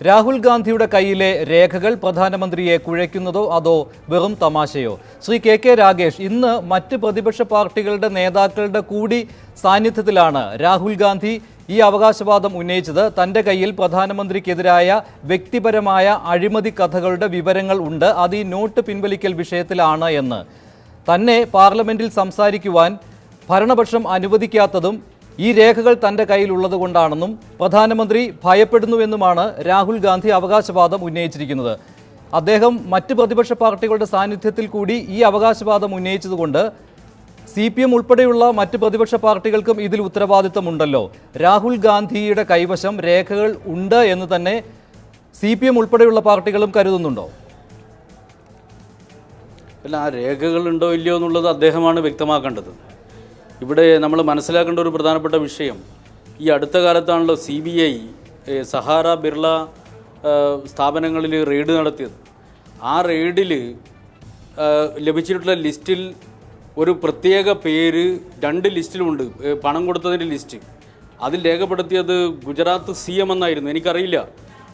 രാഹുൽ ഗാന്ധിയുടെ കയ്യിലെ രേഖകൾ പ്രധാനമന്ത്രിയെ കുഴയ്ക്കുന്നതോ അതോ വെറും തമാശയോ? ശ്രീ കെ കെ രാഗേഷ് ഇന്ന് മറ്റ് പ്രതിപക്ഷ പാർട്ടികളുടെ നേതാക്കളുടെ കൂടി സാന്നിധ്യത്തിലാണ് രാഹുൽ ഗാന്ധി ഈ അവകാശവാദം ഉന്നയിച്ചത് തന്റെ കയ്യിൽ പ്രധാനമന്ത്രിക്കെതിരായ വ്യക്തിപരമായ അഴിമതി കഥകളുടെ വിവരങ്ങൾ ഉണ്ട്. അത് ഈ നോട്ട് പിൻവലിക്കൽ വിഷയത്തിലാണ് എന്ന്. തന്നെ പാർലമെന്റിൽ സംസാരിക്കുവാൻ ഭരണപക്ഷം അനുവദിക്കാത്തതും ഈ രേഖകൾ തന്റെ കയ്യിലുള്ളത് കൊണ്ടാണെന്നും പ്രധാനമന്ത്രി ഭയപ്പെടുന്നുവെന്നുമാണ് രാഹുൽ ഗാന്ധി അവകാശവാദം ഉന്നയിച്ചിരിക്കുന്നത്. അദ്ദേഹം മറ്റ് പ്രതിപക്ഷ പാർട്ടികളുടെ സാന്നിധ്യത്തിൽ കൂടി ഈ അവകാശവാദം ഉന്നയിച്ചതുകൊണ്ട് സി പി എം ഉൾപ്പെടെയുള്ള മറ്റ് പ്രതിപക്ഷ പാർട്ടികൾക്കും ഇതിൽ ഉത്തരവാദിത്തമുണ്ടല്ലോ. രാഹുൽ ഗാന്ധിയുടെ കൈവശം രേഖകൾ ഉണ്ട് എന്ന് തന്നെ സി പി എം ഉൾപ്പെടെയുള്ള പാർട്ടികളും കരുതുന്നുണ്ടോ? അല്ല ആ രേഖകളുണ്ടോ ഇല്ലയോ എന്നുള്ളത് അദ്ദേഹമാണ് വ്യക്തമാക്കേണ്ടത്. ഇവിടെ നമ്മൾ മനസ്സിലാക്കേണ്ട ഒരു പ്രധാനപ്പെട്ട വിഷയം ഈ അടുത്ത കാലത്താണല്ലോ C B I Sahara Birla സ്ഥാപനങ്ങളിൽ റെയ്ഡ് നടത്തിയത്. ആ റെയ്ഡിൽ ലഭിച്ചിട്ടുള്ള ലിസ്റ്റിൽ ഒരു പ്രത്യേക പേര് രണ്ട് ലിസ്റ്റിലുമുണ്ട് പണം കൊടുത്തതിന്റെ ലിസ്റ്റ്. അതിൽ രേഖപ്പെടുത്തിയത് ഗുജറാത്ത് സി എം എന്നായിരുന്നു. എനിക്കറിയില്ല.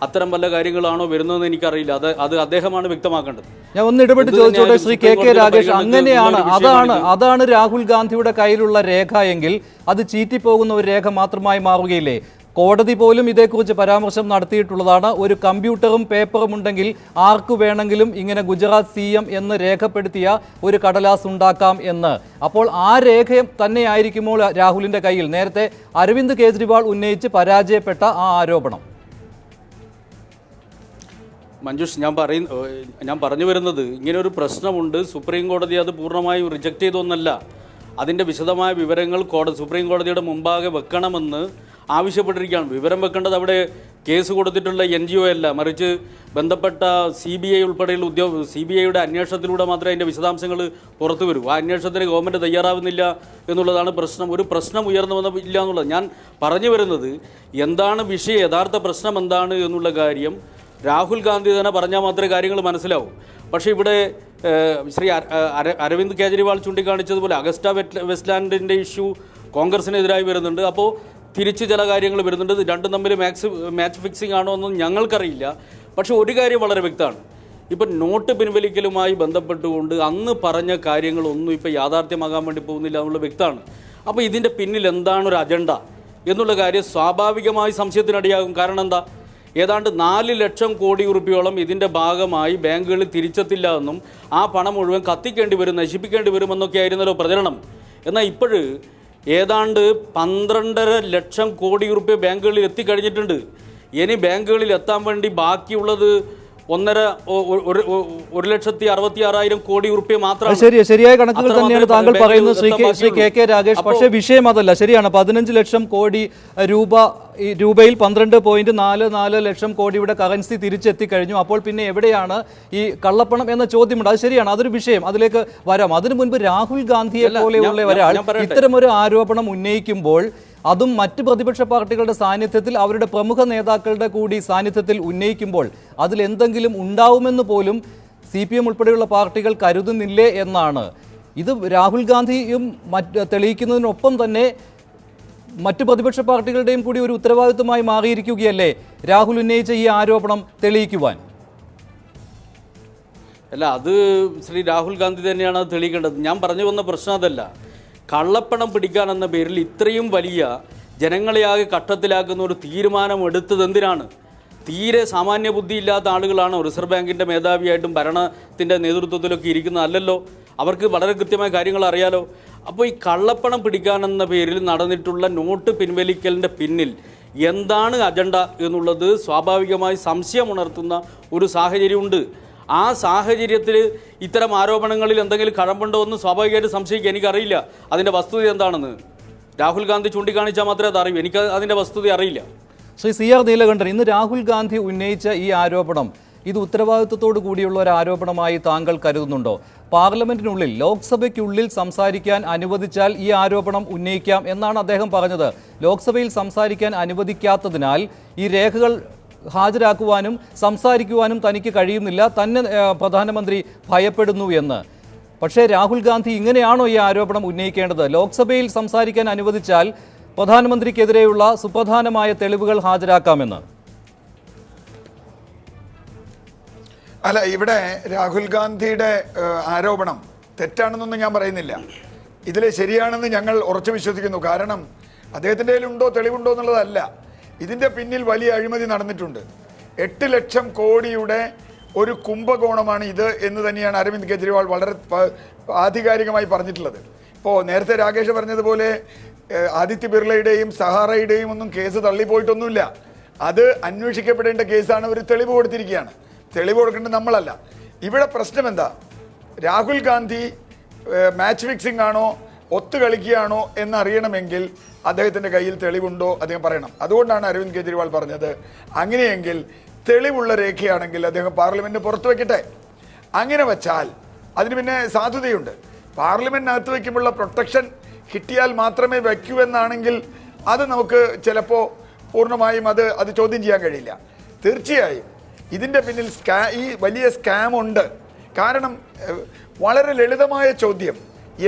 അത്തരം വല്ല കാര്യങ്ങളാണോ വരുന്നതെന്ന് എനിക്കറിയില്ല. അത് അത് അദ്ദേഹമാണ് വ്യക്തമാക്കേണ്ടത്. ഞാൻ ഒന്ന് ഇടപെട്ട് ചോദിച്ചോട്ടെ ശ്രീ കെ കെ രാഗേഷ് അങ്ങനെയാണ് അതാണ് അതാണ് രാഹുൽ ഗാന്ധിയുടെ കയ്യിലുള്ള രേഖ എങ്കിൽ അത് ചീറ്റിപ്പോകുന്ന ഒരു രേഖ മാത്രമായി മാറുകയില്ലേ? കോടതി പോലും ഇതേക്കുറിച്ച് പരാമർശം നടത്തിയിട്ടുള്ളതാണ്. ഒരു കമ്പ്യൂട്ടറും പേപ്പറും ഉണ്ടെങ്കിൽ ആർക്കു വേണമെങ്കിലും ഇങ്ങനെ ഗുജറാത്ത് സി എം എന്ന് രേഖപ്പെടുത്തിയ ഒരു കടലാസ് ഉണ്ടാക്കാം എന്ന്. അപ്പോൾ ആ രേഖ തന്നെയായിരിക്കുമോ രാഹുലിന്റെ കയ്യിൽ? നേരത്തെ അരവിന്ദ് കേജ്രിവാൾ ഉന്നയിച്ച് പരാജയപ്പെട്ട ആ ആരോപണം. മഞ്ജുഷ് ഞാൻ പറയുന്ന ഞാൻ പറഞ്ഞു വരുന്നത് ഇങ്ങനെ ഒരു പ്രശ്നമുണ്ട്. സുപ്രീം കോടതി അത് പൂർണമായും റിജക്റ്റ് ചെയ്തൊന്നല്ല അതിന്റെ വിശദമായ വിവരങ്ങൾ കോടതി സുപ്രീം കോടതിയുടെ മുമ്പാകെ വെക്കണമെന്ന് ആവശ്യപ്പെട്ടിരിക്കുകയാണ്. വിവരം വെക്കേണ്ടത് അവിടെ കേസ് കൊടുത്തിട്ടുള്ള എൻ ജി ഒ അല്ല. മറിച്ച് ബന്ധപ്പെട്ട സി ബി ഐ ഉൾപ്പെടെയുള്ള ഉദ്യോഗ സി ബി ഐയുടെ അന്വേഷണത്തിലൂടെ മാത്രമേ അതിന്റെ വിശദാംശങ്ങൾ പുറത്തു വരൂ. ആ അന്വേഷണത്തിന് ഗവൺമെന്റ് തയ്യാറാവുന്നില്ല എന്നുള്ളതാണ് പ്രശ്നം. ഒരു പ്രശ്നം ഉയർന്നു വന്ന ഇല്ല എന്നുള്ളത്. ഞാൻ പറഞ്ഞു വരുന്നത് എന്താണ് വിഷയം യഥാർത്ഥ പ്രശ്നം എന്താണ് എന്നുള്ള കാര്യം രാഹുൽ ഗാന്ധി തന്നെ പറഞ്ഞാൽ മാത്രമേ കാര്യങ്ങൾ മനസ്സിലാവൂ. പക്ഷേ ഇവിടെ ശ്രീ അര- അര- അരവിന്ദ് കേജ്രിവാൾ ചൂണ്ടിക്കാണിച്ചതുപോലെ അഗസ്റ്റ വെറ്റ് വെസ്റ്റ്ലാൻഡിന്റെ ഇഷ്യൂ കോൺഗ്രസിനെതിരായി വരുന്നുണ്ട്. അപ്പോൾ തിരിച്ച് ചില കാര്യങ്ങൾ വരുന്നുണ്ട്. രണ്ടും തമ്മിൽ മാക്സ് മാച്ച് ഫിക്സിംഗ് ആണോ എന്നും ഞങ്ങൾക്കറിയില്ല. പക്ഷേ ഒരു കാര്യം വളരെ വ്യക്തമാണ്. ഇപ്പം നോട്ട് പിൻവലിക്കലുമായി ബന്ധപ്പെട്ടുകൊണ്ട് അന്ന് പറഞ്ഞ കാര്യങ്ങളൊന്നും ഇപ്പോൾ യാഥാർത്ഥ്യമാകാൻ വേണ്ടി പോകുന്നില്ല എന്നുള്ള വ്യക്തമാണ്. അപ്പോൾ ഇതിന്റെ പിന്നിൽ എന്താണ് ഒരു അജണ്ട എന്നുള്ള കാര്യം സ്വാഭാവികമായി സംശയത്തിനടിയാകും. കാരണം എന്താ? ഏതാണ്ട് നാല് ലക്ഷം കോടി ഉറുപ്പിയോളം ഇതിന്റെ ഭാഗമായി ബാങ്കുകളിൽ തിരിച്ചെത്തില്ല എന്നും ആ പണം മുഴുവൻ കത്തിക്കേണ്ടി വരും നശിപ്പിക്കേണ്ടി വരുമെന്നൊക്കെ ആയിരുന്നല്ലോ പ്രചരണം. എന്നാൽ ഇപ്പോഴ് ഏതാണ്ട് പന്ത്രണ്ടര ലക്ഷം കോടി റുപ്യ ബാങ്കുകളിൽ എത്തിക്കഴിഞ്ഞിട്ടുണ്ട്. ഇനി ബാങ്കുകളിൽ എത്താൻ വേണ്ടി ബാക്കിയുള്ളത് ഒന്നര ഒരു ലക്ഷത്തി അറുപത്തി ആറായിരം കോടി ഉറുപ്പ്യ മാത്രം ശരി ശരിയായ കണക്കുകൾ തന്നെയാണ് താങ്കൾ പറയുന്നത്. Shri K Shri K K Ragesh പക്ഷെ വിഷയം അതല്ല. ശരിയാണ് പതിനഞ്ച് ലക്ഷം കോടി രൂപ ഈ രൂപയിൽ പന്ത്രണ്ട് പോയിന്റ് നാല് നാല് ലക്ഷം കോടിയുടെ കറൻസി തിരിച്ചെത്തി കഴിഞ്ഞു. അപ്പോൾ പിന്നെ എവിടെയാണ് ഈ കള്ളപ്പണം എന്ന ചോദ്യമുണ്ട്. അത് ശരിയാണ് അതൊരു വിഷയം. അതിലേക്ക് വരാം. അതിനു മുൻപ് രാഹുൽ ഗാന്ധിയെ പോലെയുള്ള ഒരാൾ ഇത്തരമൊരു ആരോപണം ഉന്നയിക്കുമ്പോൾ അതും മറ്റ് പ്രതിപക്ഷ പാർട്ടികളുടെ സാന്നിധ്യത്തിൽ അവരുടെ പ്രമുഖ നേതാക്കളുടെ കൂടി സാന്നിധ്യത്തിൽ ഉന്നയിക്കുമ്പോൾ അതിലെന്തെങ്കിലും ഉണ്ടാവുമെന്ന് പോലും സി പി എം ഉൾപ്പെടെയുള്ള പാർട്ടികൾ കരുതുന്നില്ലേ എന്നാണ്. ഇത് രാഹുൽ ഗാന്ധിയും മറ്റ് തെളിയിക്കുന്നതിനൊപ്പം തന്നെ മറ്റ് പ്രതിപക്ഷ പാർട്ടികളുടെയും കൂടി ഒരു ഉത്തരവാദിത്വമായി മാറിയിരിക്കുകയല്ലേ രാഹുൽ ഉന്നയിച്ച ഈ ആരോപണം തെളിയിക്കുവാൻ? അല്ല അത് ശ്രീ രാഹുൽ ഗാന്ധി തന്നെയാണ് അത് തെളിയിക്കേണ്ടത്. ഞാൻ പറഞ്ഞു വന്ന പ്രശ്നം അതല്ല. കള്ളപ്പണം പിടിക്കാൻ എന്ന പേരിൽ ഇത്രയും വലിയ ജനങ്ങളെയാകെ കട്ടത്തിലാക്കുന്ന ഒരു തീരുമാനം എടുത്തത് എന്തിനാണ്? തീരെ സാമാന്യ ബുദ്ധി ഇല്ലാത്ത ആളുകളാണോ റിസർവ് ബാങ്കിന്റെ മേധാവിയായിട്ടും ഭരണത്തിന്റെ നേതൃത്വത്തിലൊക്കെ ഇരിക്കുന്നത് അല്ലല്ലോ? അവർക്ക് വളരെ കൃത്യമായ കാര്യങ്ങൾ അറിയാലോ? അപ്പോൾ ഈ കള്ളപ്പണം പിടിക്കാനെന്ന പേരിൽ നടന്നിട്ടുള്ള നോട്ട് പിൻവലിക്കലിന്റെ പിന്നിൽ എന്താണ് അജണ്ട എന്നുള്ളത് സ്വാഭാവികമായി സംശയമുണർത്തുന്ന ഒരു സാഹചര്യമുണ്ട്. ആ സാഹചര്യത്തിൽ ഇത്തരം ആരോപണങ്ങളിൽ എന്തെങ്കിലും കഴമ്പുണ്ടോ എന്ന് സ്വാഭാവികമായിട്ട് സംശയിക്കുക. എനിക്കറിയില്ല. അതിന്റെ വസ്തുത എന്താണെന്ന്. രാഹുൽ ഗാന്ധി ചൂണ്ടിക്കാണിച്ചാൽ മാത്രമേ അത് അറിയൂ എനിക്ക് അതിന്റെ വസ്തുത അറിയില്ല. ശ്രീ സി ആർ നീലകണ്ഠൻ ഇന്ന് രാഹുൽ ഗാന്ധി ഉന്നയിച്ച ഈ ആരോപണം ഇത് ഉത്തരവാദിത്വത്തോടു കൂടിയുള്ള ഒരു ആരോപണമായി താങ്കൾ കരുതുന്നുണ്ടോ? പാർലമെന്റിനുള്ളിൽ ലോക്സഭയ്ക്കുള്ളിൽ സംസാരിക്കാൻ അനുവദിച്ചാൽ ഈ ആരോപണം ഉന്നയിക്കാം എന്നാണ് അദ്ദേഹം പറഞ്ഞത്. ലോക്സഭയിൽ സംസാരിക്കാൻ അനുവദിക്കാത്തതിനാൽ ഈ രേഖകൾ ഹാജരാക്കുവാനും സംസാരിക്കുവാനും തനിക്ക് കഴിയുന്നില്ല. തന്നെ പ്രധാനമന്ത്രി ഭയപ്പെടുന്നു എന്ന്. പക്ഷേ രാഹുൽ ഗാന്ധി ഇങ്ങനെയാണോ ഈ ആരോപണം ഉന്നയിക്കേണ്ടത്? ലോക്സഭയിൽ സംസാരിക്കാൻ അനുവദിച്ചാൽ പ്രധാനമന്ത്രിക്കെതിരെയുള്ള സുപ്രധാനമായ തെളിവുകൾ ഹാജരാക്കാമെന്ന്. അല്ല ഇവിടെ രാഹുൽ ഗാന്ധിയുടെ ആരോപണം തെറ്റാണെന്നൊന്നും ഞാൻ പറയുന്നില്ല. ഇതിൽ ശരിയാണെന്ന് ഞങ്ങൾ ഉറച്ചു വിശ്വസിക്കുന്നു. കാരണം അദ്ദേഹത്തിന്റെ കയ്യിലുണ്ടോ തെളിവുണ്ടോ എന്നുള്ളതല്ല. ഇതിന്റെ പിന്നിൽ വലിയ അഴിമതി നടന്നിട്ടുണ്ട്. എട്ട് ലക്ഷം കോടിയുടെ ഒരു കുംഭകോണമാണ് ഇത് എന്ന് തന്നെയാണ് അരവിന്ദ് കെജ്രിവാൾ വളരെ ആധികാരികമായി പറഞ്ഞിട്ടുള്ളത്. ഇപ്പോൾ നേരത്തെ രാകേഷ് പറഞ്ഞതുപോലെ ആദിത്യ ബിർളയുടെയും സഹാറയുടെയും ഒന്നും കേസ് തള്ളിപ്പോയിട്ടൊന്നുമില്ല. അത് അന്വേഷിക്കപ്പെടേണ്ട കേസാണ് ഒരു തെളിവ് കൊടുത്തിരിക്കുകയാണ്. തെളിവ് കൊടുക്കേണ്ടത് നമ്മളല്ല. ഇവിടെ പ്രശ്നം എന്താ? രാഹുൽ ഗാന്ധി മാച്ച് ഫിക്സിംഗ് ആണോ ഒത്തു കളിക്കുകയാണോ എന്നറിയണമെങ്കിൽ അദ്ദേഹത്തിന്റെ കയ്യിൽ തെളിവുണ്ടോ അദ്ദേഹം പറയണം. അതുകൊണ്ടാണ് അരവിന്ദ് കെജ്രിവാൾ പറഞ്ഞത് അങ്ങനെയെങ്കിൽ തെളിവുള്ള രേഖയാണെങ്കിൽ അദ്ദേഹം പാർലമെന്റ് പുറത്തു വയ്ക്കട്ടെ അങ്ങനെ വച്ചാൽ അതിന് പിന്നെ സാധ്യതയുണ്ട് പാർലമെന്റിനകത്ത് വയ്ക്കുമ്പോഴുള്ള പ്രൊട്ടക്ഷൻ കിട്ടിയാൽ മാത്രമേ വയ്ക്കൂ എന്നാണെങ്കിൽ അത് നമുക്ക് ചിലപ്പോൾ പൂർണമായും അത് അത് ചോദ്യം ചെയ്യാൻ കഴിയില്ല. തീർച്ചയായും ഇതിന്റെ പിന്നിൽ സ്കാ ഈ വലിയ സ്കാം ഉണ്ട് കാരണം വളരെ ലളിതമായ ചോദ്യം.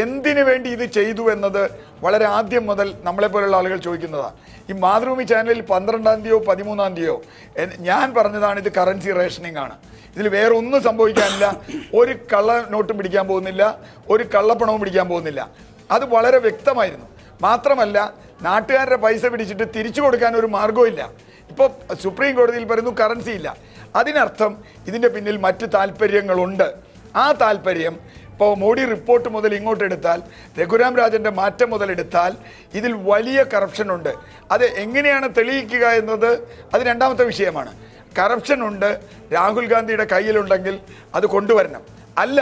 എന്തിനു വേണ്ടി ഇത് ചെയ്തു എന്നത് വളരെ ആദ്യം മുതൽ നമ്മളെപ്പോലുള്ള ആളുകൾ ചോദിക്കുന്നതാണ് ഈ മാതൃഭൂമി ചാനലിൽ പന്ത്രണ്ടാം തീയതിയോ പതിമൂന്നാം തീയതിയോ ഞാൻ പറഞ്ഞതാണ് ഇത് കറൻസി റേഷനിങ് ആണ്. ഇതിൽ വേറെ ഒന്നും സംഭവിക്കാനില്ല. ഒരു കള്ള നോട്ടും പിടിക്കാൻ പോകുന്നില്ല. ഒരു കള്ളപ്പണവും പിടിക്കാൻ പോകുന്നില്ല. അത് വളരെ വ്യക്തമായിരുന്നു. മാത്രമല്ല നാട്ടുകാരുടെ പൈസ പിടിച്ചിട്ട് തിരിച്ചു കൊടുക്കാൻ ഒരു മാർഗവും ഇല്ല. ഇപ്പോൾ സുപ്രീം കോടതിയിൽ പറയുന്നു കറൻസി ഇല്ല. അതിനർത്ഥം ഇതിന്റെ പിന്നിൽ മറ്റ് താല്പര്യങ്ങളുണ്ട്. ആ താല്പര്യം ഇപ്പോൾ മോഡി റിപ്പോർട്ട് മുതൽ ഇങ്ങോട്ട് എടുത്താൽ രഘുരാം രാജന്റെ മാറ്റം മുതലെടുത്താൽ ഇതിൽ വലിയ കറപ്ഷൻ ഉണ്ട്. അത് എങ്ങനെയാണ് തെളിയിക്കുക എന്നത് അത് രണ്ടാമത്തെ വിഷയമാണ്. കറപ്ഷൻ ഉണ്ട് രാഹുൽ ഗാന്ധിയുടെ കയ്യിലുണ്ടെങ്കിൽ അത് കൊണ്ടുവരണം. അല്ല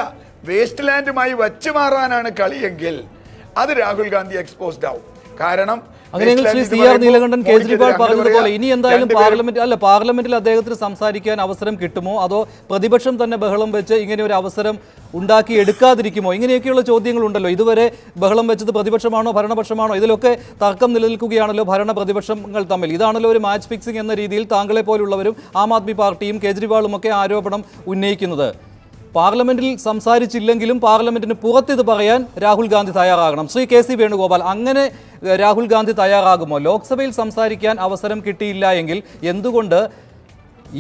വേസ്റ്റ് ലാൻഡുമായി വച്ചു മാറാനാണ് കളിയെങ്കിൽ അത് രാഹുൽ ഗാന്ധി എക്സ്പോസ്ഡ് ആവും. കാരണം അങ്ങനെയെങ്കിൽ ശ്രീ സി ആർ നീലകണ്ഠൻ കേജ്രിവാൾ പറഞ്ഞതുപോലെ ഇനി എന്തായാലും പാർലമെന്റ് അല്ല പാർലമെന്റിൽ അദ്ദേഹത്തിന് സംസാരിക്കാൻ അവസരം കിട്ടുമോ? അതോ പ്രതിപക്ഷം തന്നെ ബഹളം വെച്ച് ഇങ്ങനെ ഒരു അവസരം ഉണ്ടാക്കി എടുക്കാതിരിക്കുമോ? ഇങ്ങനെയൊക്കെയുള്ള ചോദ്യങ്ങളുണ്ടല്ലോ. ഇതുവരെ ബഹളം വെച്ചത് പ്രതിപക്ഷമാണോ ഭരണപക്ഷമാണോ? ഇതിലൊക്കെ തർക്കം നിലനിൽക്കുകയാണല്ലോ ഭരണ പ്രതിപക്ഷങ്ങൾ തമ്മിൽ. ഇതാണല്ലോ ഒരു മാച്ച് ഫിക്സിംഗ് എന്ന രീതിയിൽ താങ്കളെ പോലുള്ളവരും ആം ആദ്മി പാർട്ടിയും കേജ്രിവാളും ഒക്കെ ആരോപണം ഉന്നയിക്കുന്നത്. പാർലമെന്റിൽ സംസാരിച്ചില്ലെങ്കിലും പാർലമെന്റിന് പുറത്ത് ഇത് പറയാൻ രാഹുൽ ഗാന്ധി തയ്യാറാകണം. ശ്രീ കെ സി വേണുഗോപാൽ അങ്ങനെ രാഹുൽ ഗാന്ധി തയ്യാറാകുമോ? ലോക്സഭയിൽ സംസാരിക്കാൻ അവസരം കിട്ടിയില്ല എങ്കിൽ എന്തുകൊണ്ട്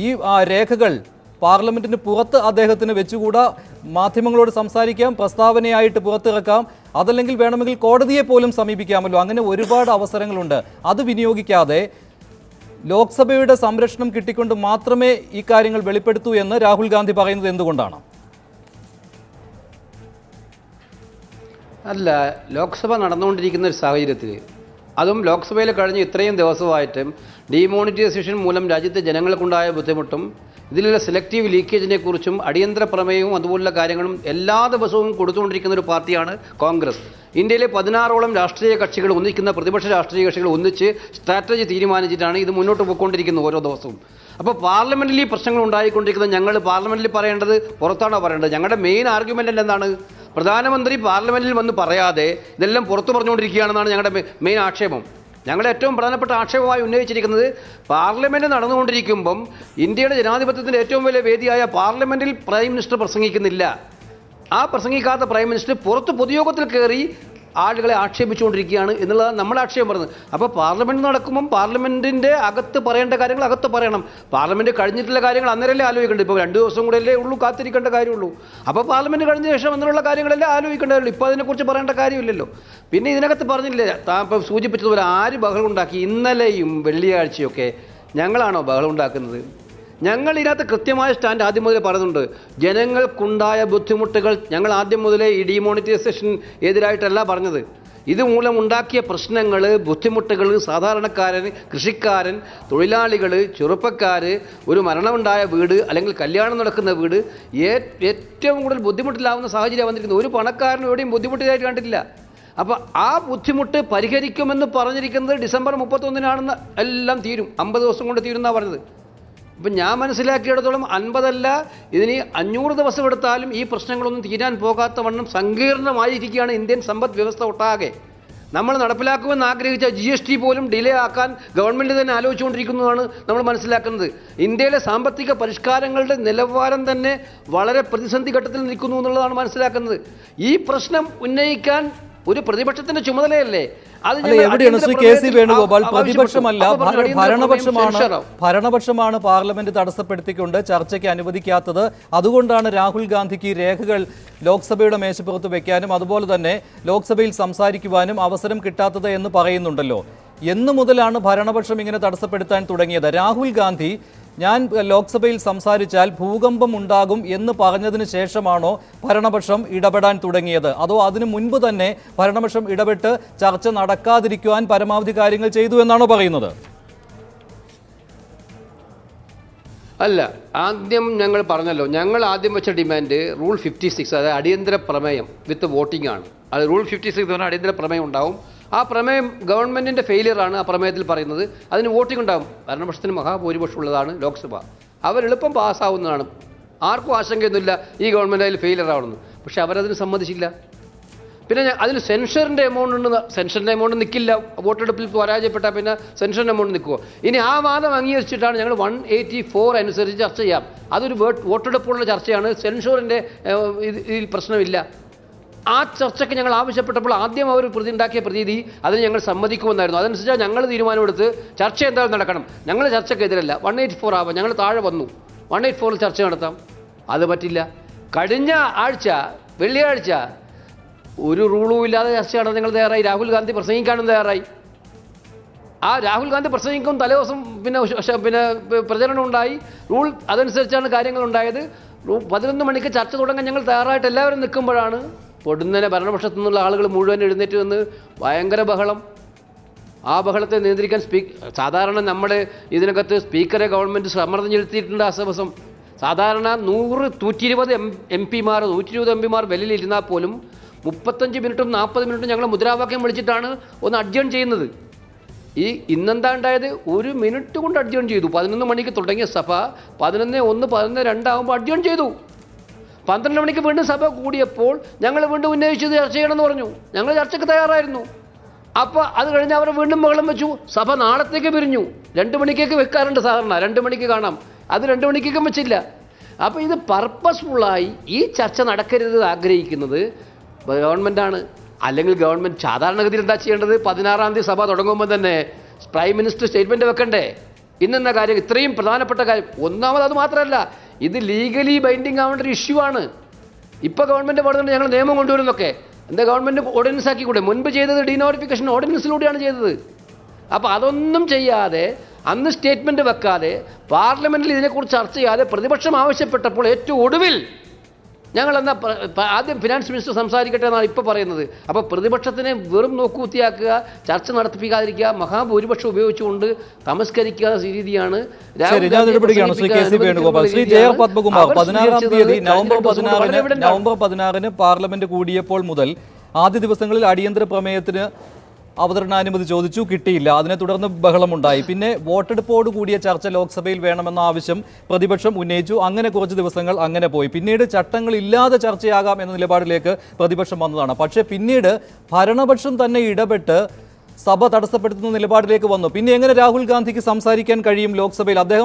ഈ രേഖകൾ പാർലമെന്റിന് പുറത്ത് അദ്ദേഹത്തിന് വെച്ചുകൂടാ? മാധ്യമങ്ങളോട് സംസാരിക്കാം പ്രസ്താവനയായിട്ട് പുറത്തിറക്കാം. അതല്ലെങ്കിൽ വേണമെങ്കിൽ കോടതിയെ പോലും സമീപിക്കാമല്ലോ. അങ്ങനെ ഒരുപാട് അവസരങ്ങളുണ്ട്. അത് വിനിയോഗിക്കാതെ ലോക്സഭയുടെ സംരക്ഷണം കിട്ടിക്കൊണ്ട് മാത്രമേ ഈ കാര്യങ്ങൾ വെളിപ്പെടുത്തൂ എന്ന് രാഹുൽ ഗാന്ധി പറയുന്നത് എന്തുകൊണ്ടാണ്? അല്ല ലോക്സഭ നടന്നുകൊണ്ടിരിക്കുന്ന ഒരു സാഹചര്യത്തിൽ അതും ലോക്സഭയിൽ കഴിഞ്ഞ ഇത്രയും ദിവസമായിട്ടും ഡീമോണിറ്റൈസേഷൻ മൂലം രാജ്യത്തെ ജനങ്ങൾക്കുണ്ടായ ബുദ്ധിമുട്ടും ഇതിലുള്ള സെലക്റ്റീവ് ലീക്കേജിനെ കുറിച്ചും അടിയന്തര പ്രമേയവും അതുപോലുള്ള കാര്യങ്ങളും എല്ലാ ദിവസവും കൊടുത്തുകൊണ്ടിരിക്കുന്ന ഒരു പാർട്ടിയാണ് കോൺഗ്രസ്. ഇന്ത്യയിലെ പതിനാറോളം രാഷ്ട്രീയ കക്ഷികൾ ഒന്നിക്കുന്ന പ്രതിപക്ഷ രാഷ്ട്രീയ കക്ഷികൾ ഒന്നിച്ച് സ്ട്രാറ്റജി തീരുമാനിച്ചിട്ടാണ് ഇത് മുന്നോട്ട് പോയിക്കൊണ്ടിരിക്കുന്നത് ഓരോ ദിവസവും. അപ്പോൾ പാർലമെന്റിൽ ഈ പ്രശ്നങ്ങൾ ഉണ്ടായിക്കൊണ്ടിരിക്കുന്നത് ഞങ്ങൾ പാർലമെന്റിൽ പറയേണ്ടത് പുറത്താണോ പറയേണ്ടത്? ഞങ്ങളുടെ മെയിൻ ആർഗ്യുമെന്റ് എന്താണ് പ്രധാനമന്ത്രി പാർലമെന്റിൽ വന്ന് പറയാതെ ഇതെല്ലാം പുറത്തു പറഞ്ഞുകൊണ്ടിരിക്കുകയാണെന്നാണ് ഞങ്ങളുടെ മെയിൻ ആക്ഷേപം. ഞങ്ങൾ ഏറ്റവും പ്രധാനപ്പെട്ട ആക്ഷേപമായി ഉന്നയിച്ചിരിക്കുന്നത് പാർലമെന്റ് നടന്നുകൊണ്ടിരിക്കുമ്പം ഇന്ത്യയുടെ ജനാധിപത്യത്തിന്റെ ഏറ്റവും വലിയ വേദിയായ പാർലമെന്റിൽ പ്രൈം മിനിസ്റ്റർ പ്രസംഗിക്കുന്നില്ല. ആ പ്രസംഗിക്കാത്ത പ്രൈം മിനിസ്റ്റർ പുറത്ത് പൊതുയോഗത്തിൽ കയറി ആളുകളെ ആക്ഷേപിച്ചുകൊണ്ടിരിക്കുകയാണ് എന്നുള്ളതാണ് നമ്മൾ ആക്ഷേപം പറയുന്നത്. അപ്പോൾ പാർലമെന്റ് നടക്കുമ്പം പാർലമെന്റിന്റെ അകത്ത് പറയേണ്ട കാര്യങ്ങൾ അകത്ത് പറയണം. പാർലമെന്റ് കഴിഞ്ഞിട്ടുള്ള കാര്യങ്ങൾ അന്നേരമല്ലേ ആലോചിക്കേണ്ടത്? ഇപ്പോൾ രണ്ട് ദിവസം കൂടെ അല്ലേ ഉള്ളൂ കാത്തിരിക്കേണ്ട കാര്യമുള്ളൂ. അപ്പോൾ പാർലമെന്റ് കഴിഞ്ഞ ശേഷം എന്നുള്ള കാര്യങ്ങളെല്ലാം ആലോചിക്കേണ്ടതുള്ളൂ ഇപ്പോൾ അതിനെക്കുറിച്ച് പറയേണ്ട കാര്യമില്ലല്ലോ. പിന്നെ ഇതിനകത്ത് പറഞ്ഞില്ലേ താൻ ഇപ്പോൾ സൂചിപ്പിച്ചതുപോലെ ആര് ബഹളം ഉണ്ടാക്കി? ഇന്നലെയും വെള്ളിയാഴ്ചയൊക്കെ ഞങ്ങളാണോ ബഹളം ഉണ്ടാക്കുന്നത്? ഞങ്ങൾ ഇതിനകത്ത് കൃത്യമായ സ്റ്റാൻഡ് ആദ്യം മുതലേ പറയുന്നുണ്ട്. ജനങ്ങൾക്കുണ്ടായ ബുദ്ധിമുട്ടുകൾ ഞങ്ങൾ ആദ്യം മുതലേ ഈ ഡിമോണിറ്റൈസേഷൻ എതിരായിട്ടല്ല പറഞ്ഞത്. ഇതുമൂലം ഉണ്ടാക്കിയ പ്രശ്നങ്ങൾ ബുദ്ധിമുട്ടുകൾ സാധാരണക്കാരൻ കൃഷിക്കാരൻ തൊഴിലാളികൾ ചെറുപ്പക്കാർ ഒരു മരണമുണ്ടായ വീട് അല്ലെങ്കിൽ കല്യാണം നടക്കുന്ന വീട് ഏറ്റവും കൂടുതൽ ബുദ്ധിമുട്ടിലാവുന്ന സാഹചര്യം വന്നിരിക്കുന്നത് ഒരു പണക്കാരനും എവിടെയും ബുദ്ധിമുട്ടിയതായിട്ട് കണ്ടിട്ടില്ല. അപ്പോൾ ആ ബുദ്ധിമുട്ട് പരിഹരിക്കുമെന്ന് പറഞ്ഞിരിക്കുന്നത് ഡിസംബർ മുപ്പത്തൊന്നിനാണെന്ന് എല്ലാം തീരും. അമ്പത് ദിവസം കൊണ്ട് തീരുന്നാണ് പറഞ്ഞത്. ഇപ്പം ഞാൻ മനസ്സിലാക്കിയിടത്തോളം അൻപതല്ല ഇതിന് അഞ്ഞൂറ് ദിവസം എടുത്താലും ഈ പ്രശ്നങ്ങളൊന്നും തീരാൻ പോകാത്ത വണ്ണം സങ്കീർണമായിരിക്കുകയാണ് ഇന്ത്യൻ സമ്പദ് വ്യവസ്ഥ ഒട്ടാകെ. നമ്മൾ നടപ്പിലാക്കുമെന്ന് ആഗ്രഹിച്ച ജി എസ് ടി പോലും ഡിലേ ആക്കാൻ ഗവൺമെന്റ് തന്നെ ആലോചിച്ചുകൊണ്ടിരിക്കുന്നതാണ് നമ്മൾ മനസ്സിലാക്കുന്നത്. ഇന്ത്യയിലെ സാമ്പത്തിക പരിഷ്കാരങ്ങളുടെ നിലവാരം തന്നെ വളരെ പ്രതിസന്ധി ഘട്ടത്തിൽ നിൽക്കുന്നു എന്നുള്ളതാണ് മനസ്സിലാക്കുന്നത്. ഈ പ്രശ്നം ഉന്നയിക്കാൻ ഒരു പ്രതിപക്ഷത്തിന്റെ ചുമതലയല്ലേ? അത് എവിടെയാണ് ശ്രീ കെ സി വേണുഗോപാൽ? പ്രതിപക്ഷമല്ല ഭരണപക്ഷമാണ് ഭരണപക്ഷമാണ് പാർലമെന്റ് തടസ്സപ്പെടുത്തിക്കൊണ്ട് ചർച്ചയ്ക്ക് അനുവദിക്കാത്തത്. അതുകൊണ്ടാണ് രാഹുൽ ഗാന്ധിക്ക് ഈ രേഖകൾ ലോക്സഭയുടെ മേശപ്പുറത്ത് വെക്കാനും അതുപോലെ തന്നെ ലോക്സഭയിൽ സംസാരിക്കുവാനും അവസരം കിട്ടാത്തത് എന്ന് പറയുന്നുണ്ടല്ലോ. എന്നു മുതലാണ് ഭരണപക്ഷം ഇങ്ങനെ തടസ്സപ്പെടുത്താൻ തുടങ്ങിയത്. രാഹുൽ ഗാന്ധി ഞാൻ ലോക്സഭയിൽ സംസാരിച്ചാൽ ഭൂകമ്പം ഉണ്ടാകും എന്ന് പറഞ്ഞതിന് ശേഷമാണോ ഭരണപക്ഷം ഇടപെടാൻ തുടങ്ങിയത്? അതോ അതിനു മുൻപ് തന്നെ ഭരണപക്ഷം ഇടപെട്ട് ചർച്ച നടക്കാതിരിക്കുവാൻ പരമാവധി കാര്യങ്ങൾ ചെയ്തു എന്നാണോ പറയുന്നത്? അല്ല ആദ്യം ഞങ്ങൾ പറഞ്ഞല്ലോ ഞങ്ങൾ ആദ്യം വെച്ച ഡിമാൻഡ് റൂൾ ഫിഫ്റ്റി സിക്സ് അതായത് അടിയന്തര പ്രമേയം വിത്ത് വോട്ടിംഗ് ആണ്. അത് റൂൾ ഫിഫ്റ്റി സിക്സ് അടിയന്തര പ്രമേയം ഉണ്ടാവും. ആ പ്രമേയം ഗവൺമെന്റിന്റെ ഫെയിലിയറാണ് ആ പ്രമേയത്തിൽ പറയുന്നത്. അതിന് വോട്ടിംഗ് ഉണ്ടാകും. ഭരണപക്ഷത്തിന് മഹാഭൂരിപക്ഷം ഉള്ളതാണ് ലോക്സഭ. അവർ എളുപ്പം പാസ്സാവുന്നതാണ്. ആർക്കും ആശങ്കയൊന്നുമില്ല ഈ ഗവൺമെന്റ് അതിൽ ഫെയിലിയർ ആവണമെന്ന് പക്ഷേ അവരതിന് സമ്മതിച്ചില്ല. പിന്നെ അതിൽ സെൻഷറിന്റെ എമൗണ്ട് ഉണ്ട് സെൻഷറിന്റെ എമൗണ്ട് നിൽക്കില്ല വോട്ടെടുപ്പിൽ പരാജയപ്പെട്ടാൽ പിന്നെ സെൻഷറിന്റെ എമൗണ്ട് നിൽക്കുമോ ഇനി ആ വാദം അംഗീകരിച്ചിട്ടാണ് ഞങ്ങൾ വൺ എയ്റ്റി ഫോർ അനുസരിച്ച് ചർച്ച ചെയ്യാം. അതൊരു വോട്ട് വോട്ടെടുപ്പുള്ള ചർച്ചയാണ്. സെൻഷറിന്റെ ഇതിൽ പ്രശ്നമില്ല. ആ ചർച്ചയ്ക്ക് ഞങ്ങൾ ആവശ്യപ്പെട്ടപ്പോൾ ആദ്യം അവർ പ്രതി ഉണ്ടാക്കിയ പ്രതീതി അതിന് ഞങ്ങൾ സമ്മതിക്കുമെന്നായിരുന്നു. അതനുസരിച്ച് ഞങ്ങൾ തീരുമാനമെടുത്ത് ചർച്ച എന്തായാലും നടക്കണം. ഞങ്ങൾ ചർച്ചയ്ക്കെതിരല്ല. വൺ എയ്റ്റ് ഫോർ ആവാം. ഞങ്ങൾ താഴെ വന്നു. വൺ എയ്റ്റ് ഫോറിൽ ചർച്ച നടത്താം. അത് പറ്റില്ല. കഴിഞ്ഞ ആഴ്ച വെള്ളിയാഴ്ച ഒരു റൂളും ഇല്ലാതെ ചർച്ച നടത്താൻ നിങ്ങൾ തയ്യാറായി. രാഹുൽ ഗാന്ധി പ്രസംഗിക്കാനും തയ്യാറായി. ആ രാഹുൽ ഗാന്ധി പ്രസംഗിക്കും തലേദിവസം പിന്നെ പിന്നെ പ്രചരണം ഉണ്ടായി. റൂൾ അതനുസരിച്ചാണ് കാര്യങ്ങൾ ഉണ്ടായത്. പതിനൊന്ന് മണിക്ക് ചർച്ച തുടങ്ങാൻ ഞങ്ങൾ തയ്യാറായിട്ട് എല്ലാവരും നിൽക്കുമ്പോഴാണ് പൊടുന്നനെ ഭരണപക്ഷത്തു നിന്നുള്ള ആളുകൾ മുഴുവൻ എഴുന്നേറ്റ് വന്ന് ഭയങ്കര ബഹളം. ആ ബഹളത്തെ നിയന്ത്രിക്കാൻ സ്പീക്ക് സാധാരണ നമ്മൾ ഇതിനകത്ത് സ്പീക്കറെ ഗവൺമെന്റ് സമ്മർദ്ദം ചെലുത്തിയിട്ടുണ്ട് ആ ദിവസം. സാധാരണ നൂറ് നൂറ്റി ഇരുപത് എം എം പിമാർ നൂറ്റി ഇരുപത് എം പിമാർ വെല്ലിലിരുന്നാൽ പോലും മുപ്പത്തഞ്ച് മിനിറ്റും നാൽപ്പത് മിനിറ്റും ഞങ്ങൾ മുദ്രാവാക്യം വിളിച്ചിട്ടാണ് ഒന്ന് അഡ്ജേൺ ചെയ്യുന്നത്. ഈ ഇന്നെന്താ ഉണ്ടായത്? ഒരു മിനിറ്റ് കൊണ്ട് അഡ്ജേൺ ചെയ്തു. പതിനൊന്ന് മണിക്ക് തുടങ്ങിയ സഭ പതിനൊന്ന് ഒന്ന് പതിനൊന്ന് രണ്ടാകുമ്പോൾ അഡ്ജേൺ ചെയ്തു. പന്ത്രണ്ട് മണിക്ക് വീണ്ടും സഭ കൂടിയപ്പോൾ ഞങ്ങൾ വീണ്ടും ഉന്നയിച്ചത് ചർച്ച ചെയ്യണമെന്ന് പറഞ്ഞു. ഞങ്ങൾ ചർച്ചയ്ക്ക് തയ്യാറായിരുന്നു. അപ്പോൾ അത് കഴിഞ്ഞ് അവർ വീണ്ടും ബഹളം വെച്ചു. സഭ നാളത്തേക്ക് പിരിഞ്ഞു. രണ്ട് മണിക്കേക്ക് വെക്കാറുണ്ട് സാധാരണ. രണ്ട് മണിക്ക് കാണാം. അത് രണ്ട് മണിക്കേക്കും വെച്ചില്ല. അപ്പോൾ ഇത് പർപ്പസ്ഫുള്ളായി ഈ ചർച്ച നടക്കരുത് ആഗ്രഹിക്കുന്നത് ഗവൺമെന്റാണ് അല്ലെങ്കിൽ ഗവൺമെന്റ് സാധാരണഗതിയിൽ എന്താ ചെയ്യേണ്ടത്? പതിനാറാം തീയതി സഭ തുടങ്ങുമ്പോൾ തന്നെ പ്രൈം മിനിസ്റ്റർ സ്റ്റേറ്റ്മെന്റ് വെക്കണ്ടേ? ഇന്നെന്ന കാര്യം ഇത്രയും പ്രധാനപ്പെട്ട കാര്യം. ഒന്നാമത് അത് മാത്രമല്ല ഇത് ലീഗലി ബൈൻഡിങ് ആവേണ്ട ഒരു ഇഷ്യൂ ആണ്. ഇപ്പോൾ ഗവൺമെന്റ് പറഞ്ഞുകൊണ്ട് ഞങ്ങൾ നിയമം കൊണ്ടുവരുന്നൊക്കെ എന്താ ഗവൺമെന്റ് ഓർഡിനൻസ് ആക്കി കൂടെ മുൻപ് ചെയ്തത് ഡീനോട്ടിഫിക്കേഷൻ ഓർഡിനൻസിലൂടെയാണ് ചെയ്തത്. അപ്പോൾ അതൊന്നും ചെയ്യാതെ അന്ന് സ്റ്റേറ്റ്മെന്റ് വെക്കാതെ പാർലമെന്റിൽ ഇതിനെക്കുറിച്ച് ചർച്ച ചെയ്യാതെ പ്രതിപക്ഷം ആവശ്യപ്പെട്ടപ്പോൾ ഏറ്റവും ഒടുവിൽ ഞങ്ങൾ ആദ്യം ഫിനാൻസ് മിനിസ്റ്റർ സംസാരിക്കട്ടെ എന്നാണ് ഇപ്പോൾ പറയുന്നത്. അപ്പോൾ പ്രതിപക്ഷത്തിനെ വെറും നോക്കൂത്തിയാക്കുക ചർച്ച നടത്തിപ്പിക്കാതിരിക്കുക മഹാഭൂരിപക്ഷം ഉപയോഗിച്ചുകൊണ്ട് തമസ്കരിക്കുക രീതിയാണ് ശരി പതിനാറാം തീയതി നവംബർ പതിനാറിന് നവംബർ പതിനാറിന് പാർലമെന്റ് കൂടിയപ്പോൾ മുതൽ ആദ്യ ദിവസങ്ങളിൽ അടിയന്തര പ്രമേയത്തിന് അവതരണാനുമതി ചോദിച്ചു കിട്ടിയില്ല. അതിനെ തുടർന്ന് ബഹളമുണ്ടായി. പിന്നെ വോട്ടെടുപ്പോട് കൂടിയ ചർച്ച ലോക്സഭയിൽ വേണമെന്ന ആവശ്യം പ്രതിപക്ഷം ഉന്നയിച്ചു. അങ്ങനെ കുറച്ച് ദിവസങ്ങൾ അങ്ങനെ പോയി. പിന്നീട് ചട്ടങ്ങൾ ഇല്ലാതെ ചർച്ചയാകാം എന്ന നിലപാടിലേക്ക് പ്രതിപക്ഷം വന്നതാണ്. പക്ഷേ പിന്നീട് ഭരണപക്ഷം തന്നെ ഇടപെട്ട് സഭ തടസ്സപ്പെടുത്തുന്ന നിലപാടിലേക്ക് വന്നു. പിന്നെ എങ്ങനെ രാഹുൽ ഗാന്ധിക്ക് സംസാരിക്കാൻ കഴിയും ലോക്സഭയിൽ? അദ്ദേഹം